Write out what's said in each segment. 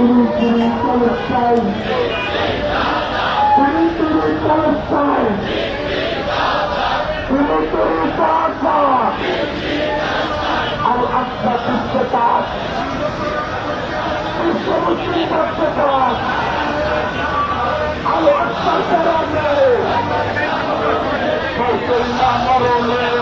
Palestine, Palestine, Palestine, Palestine, Palestine, Palestine, الأكبر في الستات الشمسي في الستات الأكبر كلامي بيت المعمر ليه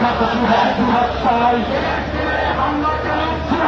他不是好，他猜。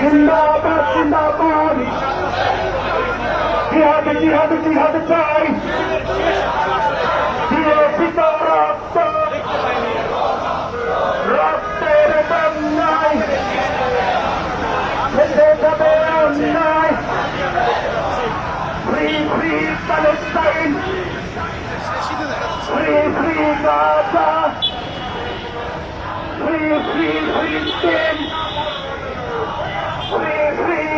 জিন্দাবাদ জিন্দাবাদ জিহাদ জিহাদ জিহাদ চাই বিরোধিত রক্ত রক্তের বন্যায় ফেসে যাবে অন্যায় free free Palestine free free Gaza free free ফিলিস্তিন ফ্রি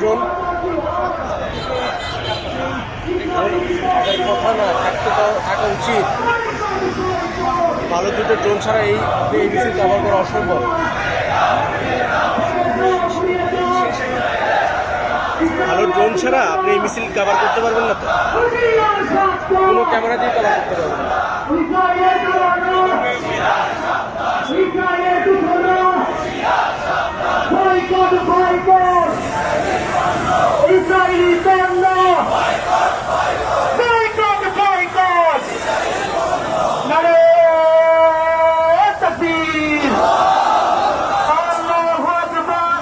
drone কথা না থাকতে থাকা উচিত ভালো দুটো ড্রোন ছাড়া এই এই কভার করা অসম্ভব। ভালো ড্রোন ছাড়া আপনি এই মিছিল কভার করতে পারবেন না তো। কোনো ক্যামেরা দিয়ে কভার করতে পারবেন না। israeli banda! Boycott, boycott! Nare takbir! Allahu Akbar!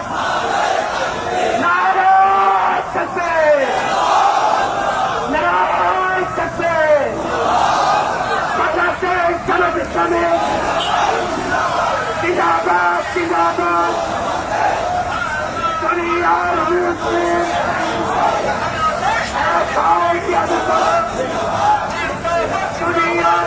Nare takbir! Nare takbir! Pakistan jalab Islami! Jindabad, jindabad! Sunni Arab Muslim! দুনিয়ার